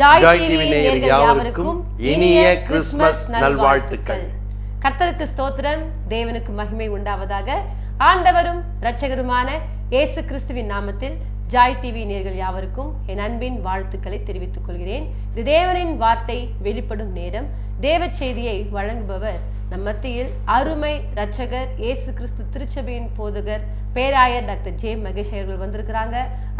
Joy TV நேயர் யாவருக்கும் இனிய கிறிஸ்துமஸ் நல்வாழ்த்துக்கள். கர்த்தருக்கு ஸ்தோத்திரம். தேவனுக்கு மகிமை உண்டாவதாக ஆண்டவரும் இரட்சகருமான இயேசு கிறிஸ்துவின் நாமத்தில் ஜாய் டிவி நேர்கள் யாவருக்கும் என் அன்பின் வாழ்த்துக்களை தெரிவித்துக் கொள்கிறேன். இது தேவனின் வார்த்தை வெளிப்படும் நேரம். தேவ செய்தியை வழங்குபவர் நம் மத்தியில் அருமை இரட்சகர் இயேசு கிறிஸ்து திருச்சபையின் போதகர் பேராயர் டாக்டர் ஜே மகேஷ் அவர்கள் வந்திருக்கிறாங்க.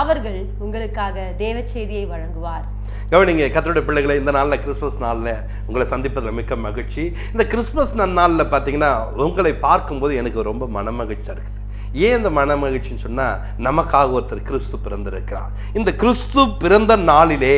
அவர்கள் உங்களுக்காக தேவ செய்தியை வழங்குவார். கவனிங்க கத்தருடைய பிள்ளைகளை இந்த நாளில் கிறிஸ்மஸ் நாளில் உங்களை சந்திப்பதில் மிக்க மகிழ்ச்சி. இந்த கிறிஸ்மஸ் நாளில் பார்த்தீங்கன்னா உங்களை பார்க்கும்போது எனக்கு ரொம்ப மன மகிழ்ச்சியாக இருக்குது. ஏன் இந்த மன மகிழ்ச்சின்னு சொன்னால் நமக்காக ஒருத்தர் கிறிஸ்து பிறந்திருக்கிறார். இந்த கிறிஸ்து பிறந்த நாளிலே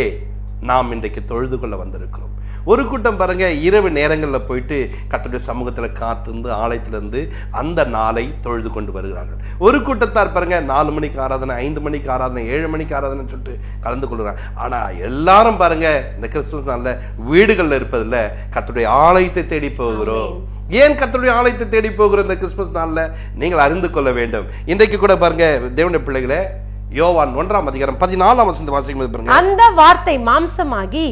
நாம் இன்றைக்கு தொழுது கொள்ள வந்திருக்கிறோம். ஒரு கூட்டம் பாருங்க இரவு நேரங்களில் போயிட்டு கத்தருடைய சமூகத்தில் காத்திருந்து ஆலயத்திலிருந்து அந்த நாளை தொழுது கொண்டு வருகிறார்கள். ஒரு கூட்டத்தார் பாருங்க நாலு மணிக்கு ஆராதனை ஐந்து மணிக்கு ஆராதனை ஏழு மணிக்கு ஆராதனை சொல்லிட்டு கலந்து கொள்கிறாங்க. ஆனால் எல்லாரும் பாருங்க இந்த கிறிஸ்துமஸ் நாளில் வீடுகளில் இருப்பதில்ல கத்தருடைய ஆலயத்தை தேடி போகிறோம். ஏன் கத்தருடைய ஆலயத்தை தேடி போகிற இந்த கிறிஸ்துமஸ் நாளில்? நீங்கள் அறிந்து கொள்ள வேண்டும். இன்றைக்கு கூட பாருங்க தேவனுடைய பிள்ளைகளே யோவான் ஒன்றாம் அதிகாரம் பதினாலாம் வசந்த வாசிக்கும் பாருங்க. அந்த வார்த்தை மாம்சமாகி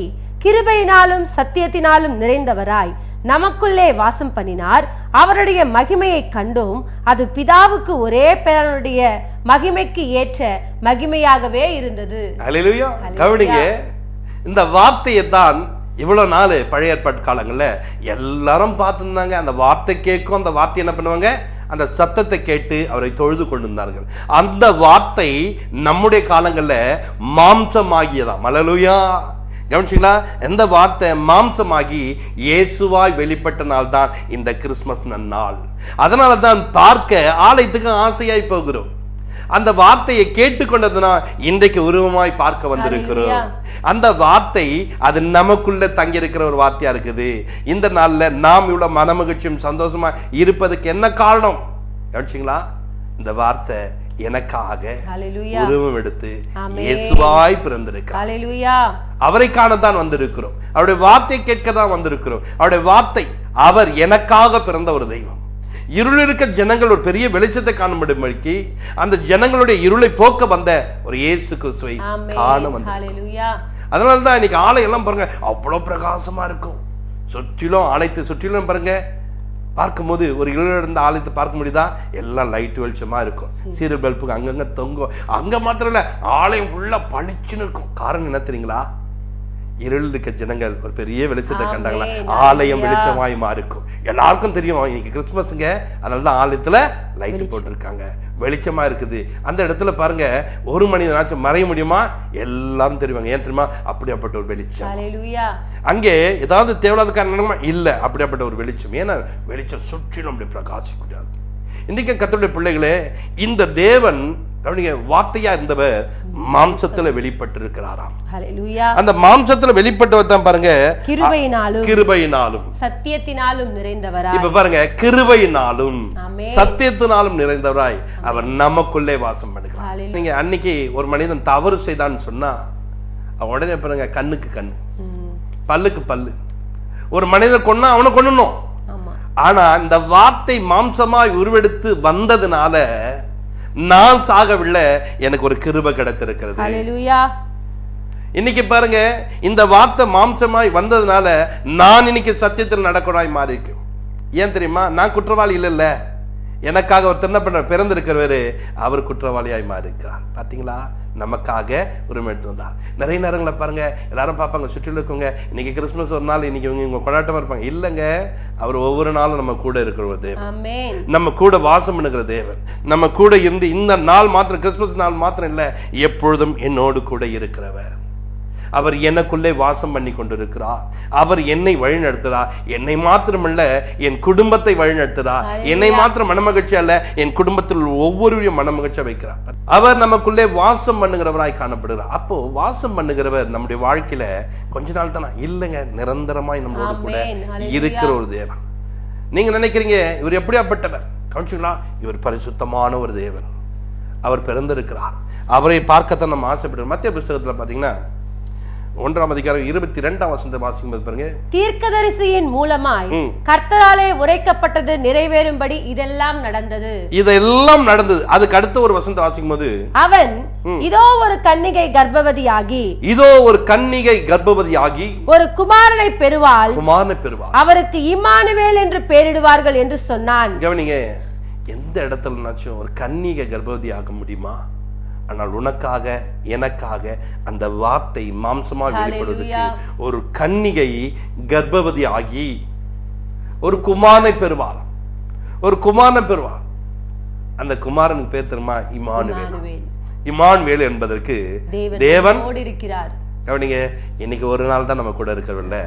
கிருபையினாலும் சத்தியத்தினாலும் நிறைந்தவராய் நமக்குள்ளே வாசம் பண்ணினார். அவருடைய மகிமையை கண்டோம். அது பிதாவுக்கு ஒரே பேரனுடைய மகிமைக்கு ஏற்ற மகிமையாகவே இருந்தது. கவனிங்க இந்த வார்த்தையை தான் இவ்வளோ நாள் பழைய ஏற்பாட்டு காலங்களில் எல்லாரும் பார்த்துருந்தாங்க. அந்த வார்த்தை கேட்கும் அந்த வார்த்தை என்ன பண்ணுவாங்க? அந்த சத்தத்தை கேட்டு அவரை தொழுது கொண்டிருந்தார்கள். அந்த வார்த்தை நம்முடைய காலங்களில் மாம்சமாகியதாம். அலலுயா கவனிச்சிங்களா? எந்த வார்த்தை மாம்சமாகி இயேசுவாய் வெளிப்பட்ட நாள் தான் இந்த கிறிஸ்மஸ் நாள் அதனால தான் பார்க்க ஆலயத்துக்கு ஆசையாய் போகிறோம். அந்த வார்த்தையை கேட்டுக்கொண்டதுனா இன்றைக்கு உருவமாய் பார்க்க வந்திருக்கிறோம். அந்த வார்த்தை அது நமக்குள்ள தங்கி இருக்கிற ஒரு வார்த்தையா இருக்குது. இந்த நாள்ல நாம் இவ்வளவு மனமகிழ்ச்சியும் சந்தோஷமா இருப்பதுக்கு என்ன காரணம்? கவனிச்சிங்களா? இந்த வார்த்தை எனக்காக உருவம் எடுத்து. இயேசுவாய் பிறந்திருக்கிறார். அவரை காணத்தான் வந்திருக்கிறோம். அவருடைய வார்த்தை கேட்க தான் வந்திருக்கிறோம். அவருடைய வார்த்தை அவர் எனக்காக பிறந்த ஒரு தெய்வம். இருள் இருக்க ஜனங்கள் ஒரு பெரிய வெளிச்சத்தை காணும்படிக்கு அந்த ஜனங்களுடைய இருளை போக்க வந்த ஒரு இயேசு கிறிஸ்துவை காண வந்த அதனால தான் இன்னைக்கு ஆலயம் எல்லாம் பாருங்க அவ்வளோ பிரகாசமா இருக்கும். சுற்றிலும் ஆலயத்தை சுற்றிலும் பாருங்க பார்க்கும்போது ஒரு இருள் இருந்த ஆலயத்தை பார்க்க முடியுதா? எல்லாம் லைட் வெளிச்சமா இருக்கும். சீரியல் பல்புக்கு அங்கங்க தொங்கும். அங்க மாத்திரம் இல்ல ஆலயம் ஃபுல்லா பளிச்சுன்னு இருக்கும். காரணம் என்ன தெரியுங்களா? இருள் இருக்க ஜனங்கள் ஒரு பெரிய வெளிச்சத்தை கண்டாங்களா. ஆலயம் வெளிச்சமாய் மாறிக்கும். எல்லாருக்கும் தெரியும் இன்னைக்கு கிறிஸ்துமஸுங்க அதனால தான் ஆலயத்துல லைட் போட்டிருக்காங்க. வெளிச்சமா இருக்குது. அந்த இடத்துல பாருங்க ஒரு மனிதனாச்சும் மறைய முடியுமா? எல்லாரும் தெரியுவாங்க ஏன் தெரியுமா? அப்படியாப்பட்ட ஒரு வெளிச்சம். அங்கே ஏதாவது தேவையில்லாத காரணமா இல்ல. அப்படியாப்பட்ட ஒரு வெளிச்சம். ஏன்னா வெளிச்சம் சுற்றிலும் அப்படி பிரகாசிக்க முடியாது. இன்றைக்கு கத்தருடைய பிள்ளைகளே இந்த தேவன் கவனிங்க வார்த்தையா இருந்தவர் மாம்சத்துல வெளிப்பட்டிருக்கிறாராம். அந்த மாம்சத்துல வெளிப்பட்டவர் தான் பாருங்க கிருபையினாலும் கிருபையினாலும். சத்தியத்தினாலும் நிறைந்தவராய். இப்ப பாருங்க கிருபையினாலும். சத்தியத்தினாலும் நிறைந்தவராய் அவர் நமக்குள்ளே வாசம் பண்ணுகிறார். நீங்க அன்னைக்கு ஒரு மனிதன் தவறு செய்தான்னு சொன்னா அவன் உடனே பாருங்க கண்ணுக்கு கண்ணு. பல்லுக்கு பல்லு. ஒரு மனிதன் கொன்னா அவனை ஆமா. ஆனா இந்த வார்த்தை மாம்சமாய் உருவெடுத்து வந்ததுனால நான் சாகவில்லை எனக்கு ஒரு கிருபை கிடைத்திருக்கிறது. இன்னைக்கு பாருங்க இந்த வார்த்தை மாம்சமாய் வந்ததுனால நான் இன்னைக்கு சத்தியத்தில் நடக்கணாய் மாறி இருக்கு ஏன் தெரியுமா? நான் குற்றவாளி இல்லைல்ல. எனக்காக ஒருத்தர் என்ன பண்ற பிறந்திருக்கிறவரு அவர் குற்றவாளியாய் மாறி இருக்கிறார் பாத்தீங்களா? நமக்காக உரிமை எடுத்து வந்தார். நிறைய நேரங்களில் பாருங்க எல்லாரும் பார்ப்பாங்க சுற்றிலும் இருக்கவங்க இன்னைக்கு கிறிஸ்மஸ் ஒரு நாள் இன்னைக்கு இவங்க இவங்க கொண்டாட்டமா இருப்பாங்க. இல்லைங்க அவர் ஒவ்வொரு நாளும் நம்ம கூட இருக்கிற தேவன். நம்ம கூட வாசம் பண்ணுகிற தேவன். நம்ம கூட இருந்து இந்த நாள் மாத்திரம் கிறிஸ்துமஸ் நாள் மாத்திரம் இல்லை எப்பொழுதும் என்னோடு கூட இருக்கிறவர். அவர் எனக்குள்ளே வாசம் பண்ணி கொண்டிருக்கிறார். அவர் என்னை வழிநடத்துகிறார். என்னை மாத்திரமல்ல என் குடும்பத்தை வழிநடத்துகிறார். என்னை மாத்திரம் மனமகிழ்ச்சி அல்ல என் குடும்பத்தில் ஒவ்வொருவரையும் மனமகிழ்ச்சியா வைக்கிறார். அவர் நமக்குள்ளே வாசம் பண்ணுகிறவராய் காணப்படுகிறார். அப்போ வாசம் பண்ணுகிறவர் நம்முடைய வாழ்க்கையில கொஞ்ச நாள் தானா? இல்லைங்க நிரந்தரமாய் நம்மளோட கூட. இருக்கிற ஒரு தேவன். நீங்க நினைக்கிறீங்க இவர் எப்படியாப்பட்டவர்? கவனிச்சுங்களா இவர் பரிசுத்தமான ஒரு தேவன். அவர் பிறந்திருக்கிறார். அவரை பார்க்கத்தான் நம்ம ஆசைப்படுறோம் மத்திய புஸ்தகத்துல பாத்தீங்கன்னா ஒன்றாம் அதிகாரம் இருபத்தி ரெண்டாம் வசந்த வாசிக்கும் பாருங்க. தீர்க்கதரிசியின் மூலமாய். கர்த்தராலே உரைக்கப்பட்டது நிறைவேறும்படி இதெல்லாம் நடந்தது. இதெல்லாம் நடந்தது. அதுக்கு அடுத்த ஒரு வசந்த வாசிக்கும் போது அவன் இதோ ஒரு கன்னிகை கர்ப்பவதியாகி இதோ ஒரு கன்னிகை கர்ப்பவதி ஆகி ஒரு குமாரனை பெறுவாள். குமாரனை பெறுவார் அவருக்கு இம்மானுவேல் என்று பெயரிடுவார்கள் என்று சொன்னான். கவனிங்க எந்த இடத்துலனாச்சும் ஒரு கன்னிகை கர்ப்பவதி ஆக முடியுமா? ஆனால் உனக்காக எனக்காக அந்த வார்த்தை மாம்சமா வெளிப்படுவதற்கு ஒரு கன்னிகை கர்ப்பவதி ஆகி ஒரு குமாரனை பெறுவார். ஒரு குமாரனை பெறுவார். அந்த குமாரனுக்கு பேர் தெரியுமா? இமானுவேல். இமானுவேல். என்பதற்கு தேவன் இருக்கிறார். கவனிங்க இன்னைக்கு ஒரு நாள் தான் நம்ம கூட இருக்கிறதில்ல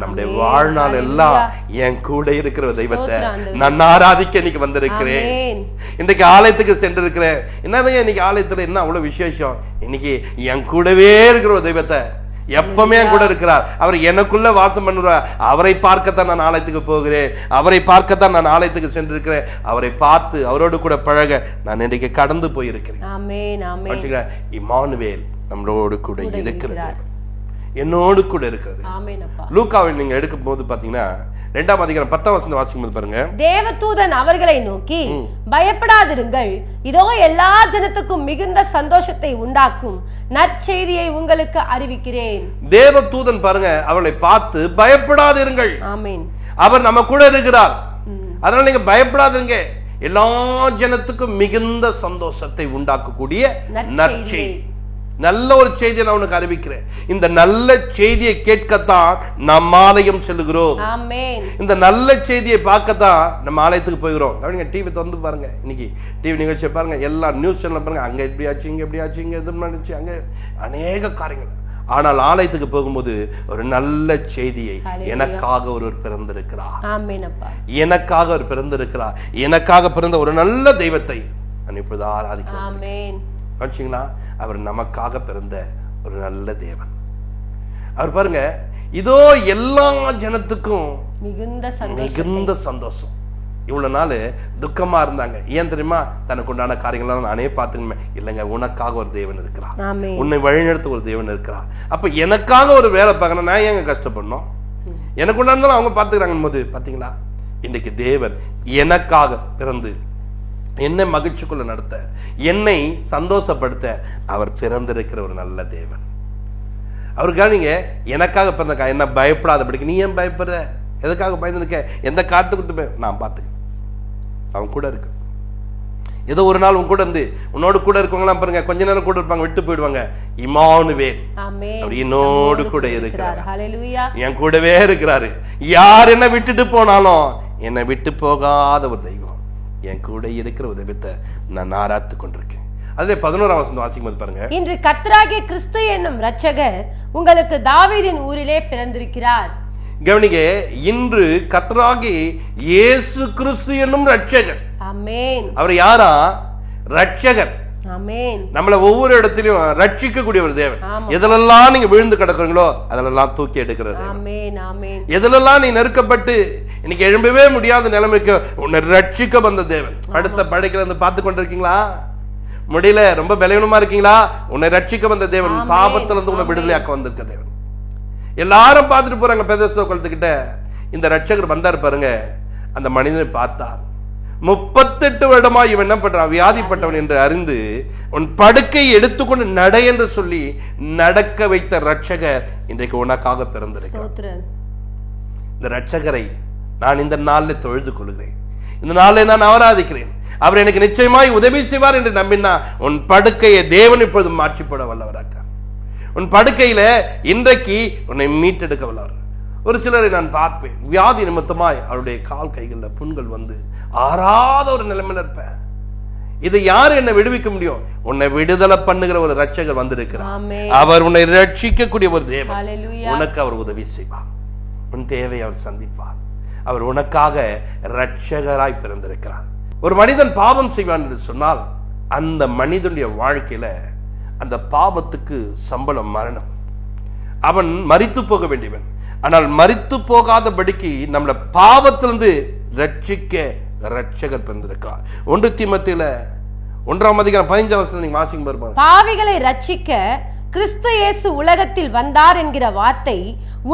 நம்முடைய வாழ்நாள் எல்லாம் என் கூட இருக்கிற தெய்வத்தை. நான் ஆராதிக்க இன்னைக்கு வந்திருக்கிறேன். ஆமென். இன்றைக்கு ஆலயத்துக்கு சென்றிருக்கிறேன். என்னதான் இன்னைக்கு ஆலயத்துல என்ன அவ்வளவு விசேஷம்? இன்னைக்கு என் கூடவே இருக்கிற தெய்வத்தை எப்பவுமே என் கூட இருக்கிறார். அவர் எனக்குள்ள வாசம் பண்ணுறார் அவரை பார்க்கத்தான் நான் ஆலயத்துக்கு போகிறேன். அவரை பார்க்கத்தான் நான் ஆலயத்துக்கு சென்றிருக்கிறேன். அவரை பார்த்து அவரோடு கூட பழக நான் இன்றைக்கு கடந்து போயிருக்கிறேன். இமானுவேல் நம்மளோடு கூட இருக்கிறது. என்னோடு கூட இருக்கிறது. லூக்காவில் நீங்க எடுக்கும் போது பாத்தீங்கன்னா ரெண்டாம் அதிகாரம் பத்தாம் வசனம் வாசிக்கும் போது பாருங்க. தேவதூதன் அவர்களை நோக்கி பயப்படாதிருங்கள். இதோ எல்லா ஜனத்துக்கும் மிகுந்த சந்தோஷத்தை உண்டாக்கும். நற்செய்தியை உங்களுக்கு அறிவிக்கிறேன். தேவதூதன் பாருங்க அவளை பார்த்து பயப்படாதிருங்கள். ஆமென். அவர் நம்ம கூட இருக்கிறார். அதனால நீங்க பயப்படாதீங்க எல்லா ஜனத்துக்கும் மிகுந்த சந்தோஷத்தை உண்டாக்கக்கூடிய நற்செய்தி. நல்ல ஒரு செய்தியை நான் உனக்கு அறிவிக்கிறேன். இந்த நல்ல செய்தியை கேட்கத்தான் நாம் ஆலயம் செல்லுகிறோம். இந்த நல்ல செய்தியை பார்க்கத்தான் நம்ம ஆலயத்துக்கு போகிறோம். கவனிங்க டிவி திறந்து பாருங்க. இன்னைக்கு டிவி நிகழ்ச்சியை பாருங்க. எல்லா நியூஸ் சேனல் பாருங்க. அங்க இப்படி ஆச்சு இங்க இப்படி ஆச்சு இங்க இது நடந்துச்சு அங்க அநேக காரியங்கள். ஆனால் ஆலயத்துக்கு போகும்போது ஒரு நல்ல செய்தியை. எனக்காக ஒருவர் பிறந்திருக்கிறார். எனக்காக அவர் பிறந்திருக்கிறார். எனக்காக பிறந்த ஒரு நல்ல தெய்வத்தை நான் இப்பொழுது ஆராதிக்கிறேன் ஆமென் கவனிச்சிங்களா அவர் நமக்காக பிறந்த ஒரு நல்ல தேவன். அவர் பாருங்க இதோ எல்லா ஜனத்துக்கும் மிகுந்த சந்தோஷம் மிகுந்த சந்தோஷம். இவ்வளவு நாள் துக்கமா இருந்தாங்க. ஏன் தெரியுமா? தனக்கு உண்டான காரியங்கள்லாம் நானே பார்த்துக்கணுமே. இல்லைங்க உனக்காக ஒரு தேவன் இருக்கிறார். உன்னை வழிநடத்த ஒரு தேவன் இருக்கிறார். அப்ப எனக்காக ஒரு வேலை பார்க்கணும் நான் ஏங்க கஷ்டப்படணும்? எனக்கு உண்டானதாலும் அவங்க பார்த்துக்கிறாங்க போது பார்த்தீங்களா இன்னைக்கு தேவன் எனக்காக பிறந்து என்னை மகிழ்ச்சிக்குள்ள நடத்த என்னை சந்தோஷப்படுத்த அவர் பிறந்திருக்கிற ஒரு நல்ல தேவன். அவருக்காக நீங்க எனக்காக பிறந்த என்ன பயப்படாதபடிக்கு நீ ஏன் பயப்படுற? எதுக்காக பயந்துருக்க எந்த காட்டுக்கிட்டு போய் நான் பார்த்துக்கிறேன். அவன் கூட இருக்கு. ஏதோ ஒரு நாள் உன் கூட இருந்து உன்னோடு கூட இருக்கவங்களாம் பாருங்க கொஞ்ச நேரம் கூட இருப்பாங்க விட்டு போயிடுவாங்க. இமானுவேல். அவர் என்னோடு கூட இருக்கிறார். என் கூடவே இருக்கிறாரு. யார் என்ன விட்டுட்டு போனாலும் என்னை விட்டு போகாத ஒரு தெய்வம். என் கூட இருக்கிற தெய்வத்தை நான் ஆராத்து கொண்டிருக்கேன். அதுல பதினோராம் வசனம் வாசிக்கும் போது பாருங்க. இன்று கர்த்தராகிய கிறிஸ்து என்னும் இரட்சகர் உங்களுக்கு தாவீதின் ஊரிலே பிறந்திருக்கிறார். கவனிங்க இன்று கத்தராகி இயேசு கிறிஸ்து என்னும் ரட்சகர் ஆமென். அவர் யாரா? ரட்சகர் நம்மளை ஒவ்வொரு இடத்திலையும் ரட்சிக்கக்கூடிய ஒரு தேவன். எதிலெல்லாம் நீங்க விழுந்து கிடக்குறீங்களோ அதிலெல்லாம் தூக்கி எடுக்கிறது எதிலெல்லாம் நீ நெருக்கப்பட்டு இன்னைக்கு எழும்பவே முடியாத நிலைமைக்கு உன்னை ரட்சிக்க வந்த தேவன். அடுத்த படைக்கிற வந்து பார்த்து கொண்டிருக்கீங்களா? முடியல ரொம்ப பலவீனமா இருக்கீங்களா? உன்னை ரட்சிக்க வந்த தேவன் ஆமென். பாவத்துல இருந்து உன்னை விடுதலையாக்க வந்திருக்க தேவன். எல்லாரும் பார்த்துட்டு போறாங்க பெதஸ்தோ குளத்துக்கிட்ட இந்த ரட்சகர் வந்தார் பாருங்க. அந்த மனிதனை பார்த்தார். முப்பத்தெட்டு வருடமா இவன் என்ன பண்றான்? வியாதிப்பட்டவன் என்று அறிந்து உன் படுக்கை எடுத்துக்கொண்டு நட என்று சொல்லி நடக்க வைத்த ரட்சகர் இன்றைக்கு உனக்காக பிறந்திருக்கிறார். இந்த ரட்சகரை நான் இந்த நாளில் தொழுது கொள்கிறேன். இந்த நாளில் நான் ஆராதிக்கிறேன். அவர் எனக்கு நிச்சயமாய் உதவி செய்வார் என்று நம்பினா உன் படுக்கையை தேவன் இப்பொழுது மாற்றிப்போட வல்லவராக்கார் உன் படுக்கையில இன்றைக்கு உன்னை மீட்டெடுக்க வல்லவர். ஒரு சிலரை நான் பார்ப்பேன். வியாதி நிமித்தமாய் அவருடைய கால் கைகளில் புண்கள் வந்து ஆறாத ஒரு நிலைமையில இருப்பேன். இதை யார் என்னை விடுவிக்க முடியும்? உன்னை விடுதலை பண்ணுகிற ஒரு ரட்சகர் வந்திருக்கிறார். அவர் உன்னை ரட்சிக்கக்கூடிய ஒரு தேவன். உனக்கு அவர் உதவி செய்வார். உன் தேவை அவர் சந்திப்பார். அவர் உனக்காக இரட்சகராய் பிறந்திருக்கிறார். ஒரு மனிதன் பாவம் செய்வான் என்று சொன்னால் அந்த மனிதனுடைய வாழ்க்கையில அந்த பாவத்துக்கு சம்பளம் மரணம். அவன் மரித்து போக வேண்டியவன். ஆனால் மறித்து போகாதபடிக்கு நம்மளை பாவத்திலிருந்து ரட்சிக்க ரட்சகர் பிறந்திருக்கிறார். ஒன்று தீமத்தில ஒன்றாம் அதிகாரம் பதினஞ்சாம் வருஷம் நீங்க வாசிக்கும் பாருங்க. பாவிகளை ரட்சிக்க கிறிஸ்து இயேசு உலகத்தில் வந்தார் என்கிற வார்த்தை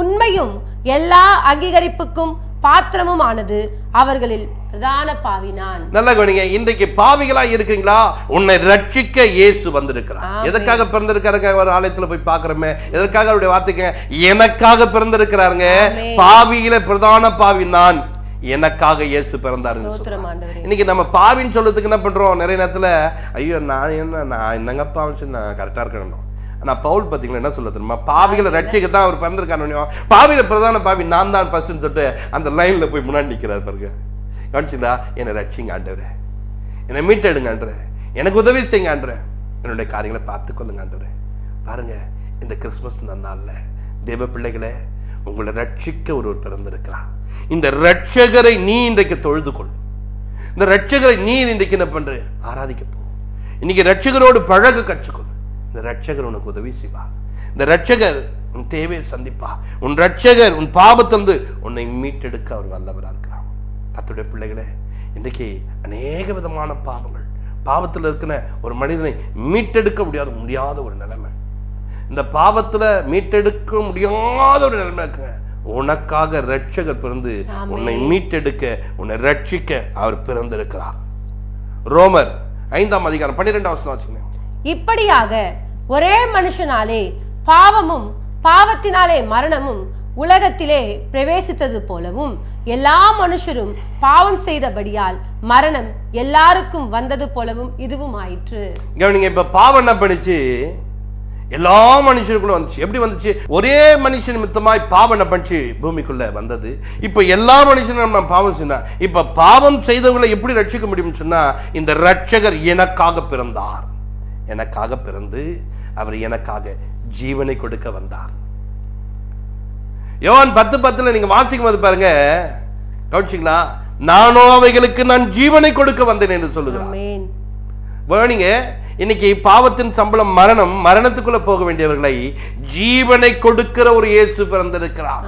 உண்மையும் எல்லா அங்கீகரிப்புக்கும் பாத்திரமும் ஆனது அவர்களில் பிரதான பாவினான் நல்ல கவனிங்க இன்றைக்கு பாவிகளா இருக்கீங்களா உன்னை ரட்சிக்க இயேசு வந்திருக்கிறார். எதற்காக பிறந்திருக்காருங்க? ஒரு ஆலயத்துல போய் பாக்குறோமே எதற்காக அவருடைய வார்த்தைக்கு எனக்காக பிறந்திருக்கிறாருங்க. பாவியில பிரதான பாவி நான். எனக்காக இயேசு பிறந்தாருன்னு சொல்றாங்க இன்னைக்கு நம்ம பாவின்னு சொல்றதுக்கு என்ன பண்றோம்? நிறைய நேரத்துல ஐயோ நான் என்ன நான் என்னங்க பாவம் நான் கரெக்டா இருக்கணும் ஆனா பவுல் பாத்தீங்களா என்ன சொல்ல தெரியுமா? பாவிகளை ரட்சிக்க தான் அவர் பிறந்திருக்காரு பாவியில பிரதான பாவி நான் தான் ஃபர்ஸ்ட்னு சொல்லிட்டு அந்த லைன்ல போய் முன்னாடி நிக்கிறார் பாருங்க. கவனிச்சிங்களா என்னை ரட்சிங்க ஆண்டவரே. என்னை மீட்டெடுங்க எனக்கு உதவி செய்யுங்க ஆண்டவரே. என்னுடைய காரியங்களை பார்த்து கொள்ளுங்க ஆண்டவரே. பாருங்க இந்த கிறிஸ்மஸ் நாள்ல தேவ பிள்ளைகளே உங்களை ரட்சிக்க ஒருவர் பிறந்திருக்கிறார். இந்த ரட்சகரை நீ இன்றைக்கு தொழுது கொள். இந்த ரட்சகரை நீ இன்றைக்கு என்ன பண்ற? ஆராதிக்க போ இன்னைக்கு ரட்சகரோடு பழக கற்றுக்கொள். இந்த ரட்சகர் உனக்கு உதவி செய்வார். இந்த ரட்சகர் உன் தேவையை சந்திப்பா உன் ரட்சகர் உன் பாவத்திலிருந்து உன்னை மீட்டெடுக்க அவர் வல்லவராக இருக்கிறார். கர்த்தருடைய பிள்ளைகளே இன்றைக்கு அநேக விதமான பாவங்கள் பாவத்தில் இருக்கிற ஒரு மனிதனை மீட்டெடுக்க முடியாத முடியாத ஒரு நிலைமை. இந்த பாவத்துல மீட்டெடுக்க முடியாத ஒரு நிலைமை இருக்குங்க. உனக்காக ரட்சகர் பிறந்து. உன்னை மீட்டெடுக்க உன்னை ரட்சிக்க அவர் பிறந்திருக்கிறார். ரோமர் ஐந்தாம் அதிகாரம் பன்னிரெண்டாம் வசனம் வச்சுக்கோங்க. இப்படியாக ஒரே மனுஷனாலே பாவமும் பாவத்தினாலே மரணமும் உலகத்திலே பிரவேசித்தது போலவும் எல்லா மனுஷரும் பாவம் செய்தபடியால் மரணம் எல்லாருக்கும் வந்தது போலவும் இதுவும் ஆயிற்று. கவனிங்க இப்ப பாவம் என்ன பண்ணுச்சு? எல்லா மனுஷனுக்குள்ள வந்துச்சு. எப்படி வந்துச்சு? ஒரே மனுஷன் நிமித்தமாய் பாவம் என்ன பண்ணுச்சு? பூமிக்குள்ள வந்தது. இப்ப எல்லா மனுஷனும் நம்ம பாவம் சொன்னா இப்ப பாவம் செய்தவங்களை எப்படி ரட்சிக்க முடியும்னு சொன்னா இந்த ரட்சகர் எனக்காக பிறந்தார். எனக்காக பிறந்து அவர் எனக்காக ஜீவனை கொடுக்க வந்தார். யோவான் பத்து பத்துல நீங்க வாசிக்கும் போது பாருங்க கவனிச்சிங்களா? நானோ அவைகளுக்கு நான் ஜீவனை கொடுக்க வந்தேன் என்று சொல்லுகிறார். வேணுங்க இன்னைக்கு பாவத்தின் சம்பளம் மரணம் மரணத்துக்குள்ள போக வேண்டியவர்களை ஜீவனை கொடுக்கிற ஒரு இயேசு பிறந்திருக்கிறார்.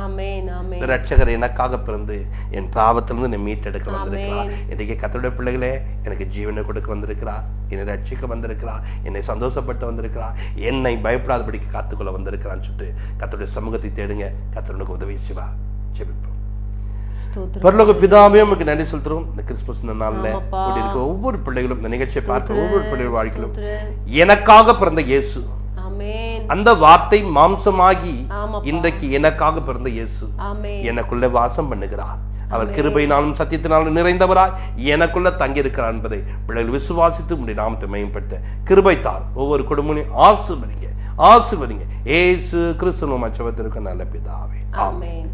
இந்த ரட்சகர் எனக்காக பிறந்து என் பாவத்திலிருந்து என்னை மீட்டெடுக்க வந்திருக்கிறார். இன்னைக்கு கத்தருடைய பிள்ளைகளே எனக்கு ஜீவனை கொடுக்க வந்திருக்கிறார். என்னை ரட்சிக்க வந்திருக்கிறார். என்னை சந்தோஷப்பட்டு வந்திருக்கிறார். என்னை பயப்படாதபடிக்கு காத்துக்கொள்ள வந்திருக்கிறான்னு சொல்லிட்டு கத்தருடைய சமூகத்தை தேடுங்க. கத்தருடைய உதவி செய்வா ஜெபிப்போம். பரலோக பிதாவே உங்களுக்கு நன்றி செலுத்துறோம் இந்த கிறிஸ்துமஸ் நாள்ல. கூடி இருக்க ஒவ்வொரு பிள்ளைகளும் இந்த நிகழ்ச்சியை பார்க்கிற ஒவ்வொரு பிள்ளைகள் வாழ்க்கையிலும். எனக்காக பிறந்த இயேசு அந்த வார்த்தை மாம்சமாகி. இன்றைக்கு எனக்காக பிறந்த இயேசு. எனக்குள்ள வாசம் பண்ணுகிறார். அவர் கிருபையினாலும் சத்தியத்தினாலும் நிறைந்தவராய் எனக்குள்ள தங்கியிருக்கிறார் என்பதை பிள்ளைகள் விசுவாசித்து உடைய நாமத்தை மேம்படுத்த கிருபை தார் ஒவ்வொரு குடும்பத்தையும் ஆசிர்வதிங்க. ஆசிர்வதிங்க. ஏசு கிறிஸ்துவ மச்சவத்திற்கு நல்ல பிதாவே. ஆமென்.